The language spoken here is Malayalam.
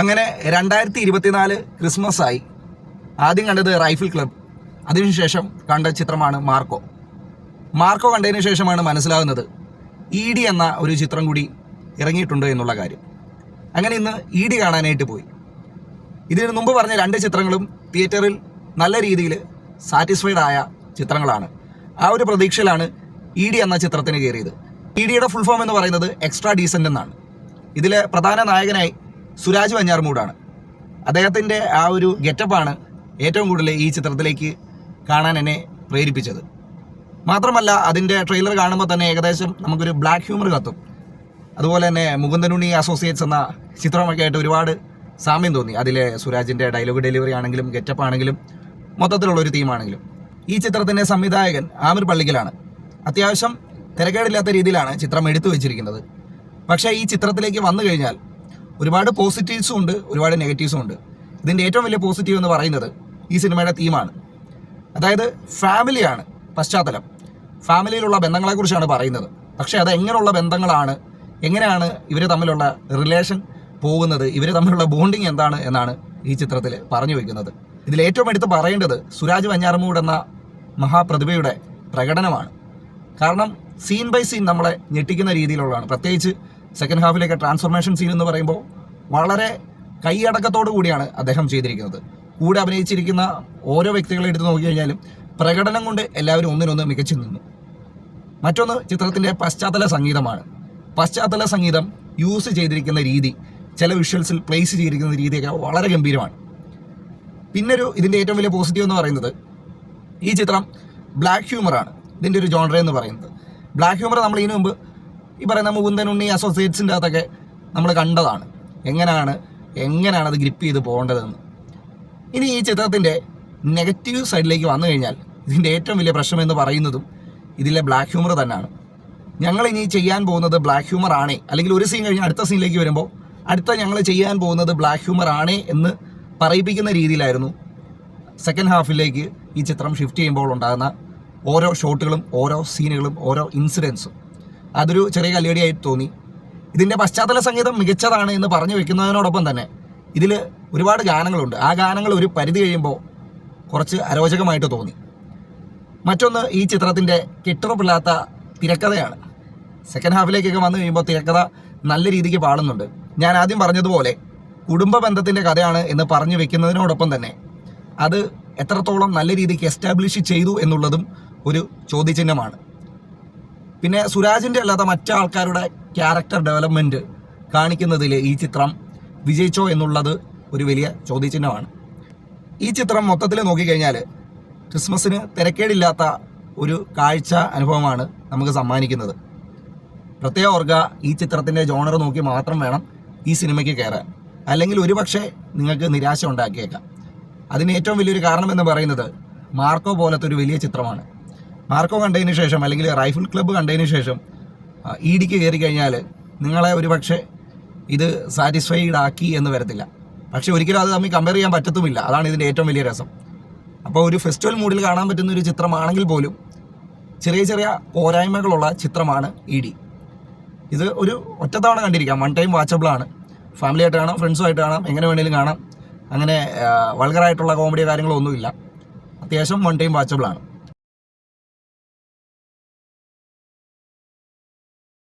അങ്ങനെ രണ്ടായിരത്തി ഇരുപത്തിനാല് ക്രിസ്മസ് ആയി. ആദ്യം കണ്ടത് റൈഫിൾ ക്ലബ് അതിനുശേഷം കണ്ട ചിത്രമാണ് മാർക്കോ മാർക്കോ കണ്ടതിന് ശേഷമാണ് മനസ്സിലാകുന്നത് ഇ ഡി എന്ന ഒരു ചിത്രം കൂടി ഇറങ്ങിയിട്ടുണ്ട് എന്നുള്ള കാര്യം. അങ്ങനെ ഇന്ന് ഇ ഡി കാണാനായിട്ട് പോയി. ഇതിന് മുമ്പ് പറഞ്ഞ രണ്ട് ചിത്രങ്ങളും തിയേറ്ററിൽ നല്ല രീതിയിൽ സാറ്റിസ്ഫൈഡ് ആയ ചിത്രങ്ങളാണ്. ആ ഒരു പ്രതീക്ഷയിലാണ് ഇ ഡി എന്ന ചിത്രത്തിന് കയറിയത്. ഇ ഡിയുടെ ഫുൾ ഫോം എന്ന് പറയുന്നത് എക്സ്ട്രാ ഡീസന്റ് എന്നാണ്. ഇതിലെ പ്രധാന നായകനായി സുരാജ് വഞ്ഞാർമൂടാണ് അദ്ദേഹത്തിന്റെ ആ ഒരു ഗെറ്റപ്പാണ് ഏറ്റവും കൂടുതൽ ഈ ചിത്രത്തിലേക്ക് കാണാൻ എന്നെ പ്രേരിപ്പിച്ചത്. മാത്രമല്ല അതിന്റെ ട്രെയിലർ കാണുമ്പോൾ തന്നെ ഏകദേശം നമുക്കൊരു ബ്ലാക്ക് ഹ്യൂമർ കത്തും. അതുപോലെ തന്നെ മുകുന്ദനുണ്ണി അസോസിയേറ്റ്സ് എന്ന ചിത്രമൊക്കെ ആയിട്ട് ഒരുപാട് സാമ്യം തോന്നി. അതിലെ സുരാജിന്റെ ഡയലോഗ് ഡെലിവറി ആണെങ്കിലും ഗെറ്റപ്പ് ആണെങ്കിലും മൊത്തത്തിലുള്ള ഒരു തീമാണെങ്കിലും. ഈ ചിത്രത്തിന്റെ സംവിധായകൻ ആമിർ പള്ളിക്കലാണ്. അത്യാവശ്യം തിരക്കേടില്ലാത്ത രീതിയിലാണ് ചിത്രം എടുത്തു വെച്ചിരിക്കുന്നത്. പക്ഷേ ഈ ചിത്രത്തിലേക്ക് വന്നു കഴിഞ്ഞാൽ ഒരുപാട് പോസിറ്റീവ്സും ഉണ്ട് ഒരുപാട് നെഗറ്റീവ്സും ഉണ്ട്. ഇതിന്റെ ഏറ്റവും വലിയ പോസിറ്റീവ് എന്ന് പറയുന്നത് ഈ സിനിമയുടെ തീമാണ് അതായത് ഫാമിലിയാണ് പശ്ചാത്തലം. ഫാമിലിയിലുള്ള ബന്ധങ്ങളെക്കുറിച്ചാണ് പറയുന്നത്. പക്ഷേ അത് എങ്ങനെയുള്ള ബന്ധങ്ങളാണ് എങ്ങനെയാണ് ഇവർ തമ്മിലുള്ള റിലേഷൻ പോകുന്നത് ഇവർ തമ്മിലുള്ള ബോണ്ടിങ് എന്താണ് എന്നാണ് ഈ ചിത്രത്തിൽ പറഞ്ഞു വയ്ക്കുന്നത് ഇതിൽ ഏറ്റവും എടുത്ത് പറയേണ്ടത് സുരാജ് വഞ്ഞാറമൂട് എന്ന മഹാപ്രതിഭയുടെ പ്രകടനമാണ്. കാരണം സീൻ ബൈ സീൻ നമ്മളെ ഞെട്ടിക്കുന്ന രീതിയിലുള്ളതാണ്. പ്രത്യേകിച്ച് സെക്കൻഡ് ഹാഫിലേക്ക് ട്രാൻസ്ഫോർമേഷൻ സീൻ എന്ന് പറയുമ്പോൾ വളരെ കൈയടക്കത്തോടു കൂടിയാണ് അദ്ദേഹം ചെയ്തിരിക്കുന്നത്. കൂടെ അഭിനയിച്ചിരിക്കുന്ന ഓരോ വ്യക്തികളെ എടുത്ത് നോക്കിക്കഴിഞ്ഞാലും പ്രകടനം കൊണ്ട് എല്ലാവരും ഒന്നിനൊന്ന് മികച്ചു നിന്നു. മറ്റൊന്ന് ചിത്രത്തിന്റെ പശ്ചാത്തല സംഗീതമാണ്. പശ്ചാത്തല സംഗീതം യൂസ് ചെയ്തിരിക്കുന്ന രീതി ചില വിഷ്വൽസിൽ പ്ലേസ് ചെയ്തിരിക്കുന്ന രീതിയൊക്കെ വളരെ ഗംഭീരമാണ്. പിന്നൊരു ഇതിന്റെ ഏറ്റവും വലിയ പോസിറ്റീവ് എന്ന് പറയുന്നത് ഈ ചിത്രം ബ്ലാക്ക് ഹ്യൂമറാണ് ഇതിന്റെ ഒരു ജോണറ എന്ന് പറയുന്നത്. ബ്ലാക്ക് ഹ്യൂമർ നമ്മൾ ഇതിനു മുമ്പ് ഈ പറയുന്ന മുകുന്ദൻ ഉണ്ണി അസോസിയേറ്റ്സിന്റെ അകത്തൊക്കെ നമ്മൾ കണ്ടതാണ്. എങ്ങനെയാണ് എങ്ങനെയാണ് അത് ഗ്രിപ്പ് ചെയ്ത് പോകേണ്ടതെന്ന്. ഇനി ഈ ചിത്രത്തിന്റെ നെഗറ്റീവ് സൈഡിലേക്ക് വന്നു കഴിഞ്ഞാൽ ഇതിന്റെ ഏറ്റവും വലിയ പ്രശ്നം എന്ന് പറയുന്നതും ഇതിലെ ബ്ലാക്ക് ഹ്യൂമർ തന്നെയാണ്. ഞങ്ങൾ ഇനി ചെയ്യാൻ പോകുന്നത് ബ്ലാക്ക് ഹ്യൂമർ ആണേ. അല്ലെങ്കിൽ ഒരു സീൻ കഴിഞ്ഞ് അടുത്ത സീനിലേക്ക് വരുമ്പോൾ അടുത്ത ഞങ്ങൾ ചെയ്യാൻ പോകുന്നത് ബ്ലാക്ക് ഹ്യൂമർ ആണേ എന്ന് പറയിപ്പിക്കുന്ന രീതിയിലായിരുന്നു സെക്കൻഡ് ഹാഫിലേക്ക് ഈ ചിത്രം ഷിഫ്റ്റ് ചെയ്യുമ്പോൾ ഉണ്ടാകുന്ന ഓരോ ഷോട്ടുകളും ഓരോ സീനുകളും ഓരോ ഇൻസിഡൻസും അതൊരു ചെറിയ കല്ലേടിയായി തോന്നി. ഇതിന്റെ പശ്ചാത്തല സംഗീതം മികച്ചതാണ് എന്ന് പറഞ്ഞു വെക്കുന്നതിനോടൊപ്പം തന്നെ ഇതിൽ ഒരുപാട് ഗാനങ്ങളുണ്ട്. ആ ഗാനങ്ങൾ ഒരു പരിധി കഴിയുമ്പോൾ കുറച്ച് അരോചകമായിട്ട് തോന്നി. മറ്റൊന്ന് ഈ ചിത്രത്തിന്റെ കെട്ടുറപ്പില്ലാത്ത തിരക്കഥയാണ്. സെക്കൻഡ് ഹാഫിലേക്കൊക്കെ വന്നു കഴിയുമ്പോൾ തിരക്കഥ നല്ല രീതിക്ക് പാടുന്നുണ്ട്. ഞാൻ ആദ്യം പറഞ്ഞതുപോലെ കുടുംബ ബന്ധത്തിന്റെ കഥയാണ് എന്ന് പറഞ്ഞു വെക്കുന്നതിനോടൊപ്പം തന്നെ അത് എത്രത്തോളം നല്ല രീതിക്ക് എസ്റ്റാബ്ലിഷ് ചെയ്തു എന്നുള്ളതും ഒരു ചോദ്യചിഹ്നമാണ്. പിന്നെ സുരാജിന്റെ അല്ലാത്ത മറ്റാൾക്കാരുടെ ക്യാരക്ടർ ഡെവലപ്മെന്റ് കാണിക്കുന്നതിൽ ഈ ചിത്രം വിജയിച്ചോ എന്നുള്ളത് ഒരു വലിയ ചോദ്യചിഹ്നമാണ്. ഈ ചിത്രം മൊത്തത്തിൽ നോക്കിക്കഴിഞ്ഞാൽ ക്രിസ്മസിന് തിരക്കേടില്ലാത്ത ഒരു കാഴ്ച അനുഭവമാണ് നമുക്ക് സമ്മാനിക്കുന്നത്. പ്രത്യേക ഓർഗ ഈ ചിത്രത്തിന്റെ ജോണർ നോക്കി മാത്രം വേണം ഈ സിനിമയ്ക്ക് കയറാൻ. അല്ലെങ്കിൽ ഒരുപക്ഷെ നിങ്ങൾക്ക് നിരാശ ഉണ്ടാക്കിയേക്കാം. അതിന് ഏറ്റവും വലിയൊരു കാരണം എന്ന് പറയുന്നത് മാർക്കോ പോലത്തെ ഒരു വലിയ ചിത്രമാണ്. മാർക്കോ കണ്ടതിന് ശേഷം അല്ലെങ്കിൽ റൈഫിൾ ക്ലബ്ബ് കണ്ടതിന് ശേഷം ഇ ഡിക്ക് കയറി കഴിഞ്ഞാൽ നിങ്ങളെ ഒരുപക്ഷെ ഇത് സാറ്റിസ്ഫൈഡ് ആക്കി എന്ന് വരത്തില്ല. പക്ഷേ ഒരിക്കലും അത് തമ്മിൽ കമ്പയർ ചെയ്യാൻ പറ്റത്തുമില്ല. അതാണ് ഇതിന്റെ ഏറ്റവും വലിയ രസം. അപ്പോൾ ഒരു ഫെസ്റ്റിവൽ മൂഡിൽ കാണാൻ പറ്റുന്ന ഒരു ചിത്രമാണെങ്കിൽ പോലും ചെറിയ ചെറിയ പോരായ്മകളുള്ള ചിത്രമാണ് ഇ ഡി. ഇത് ഒരു ഒറ്റത്തവണ കണ്ടിരിക്കാം. വൺ ടൈം വാച്ചബിളാണ് ഫാമിലി ആയിട്ട് കാണാം ഫ്രണ്ട്സുമായിട്ട് കാണാം എങ്ങനെ വേണേലും കാണാം. അങ്ങനെ വൾഗറായിട്ടുള്ള കോമഡിയോ കാര്യങ്ങളോ ഒന്നുമില്ല അത്യാവശ്യം വൺ ടൈം വാച്ചബിൾ ആണ്.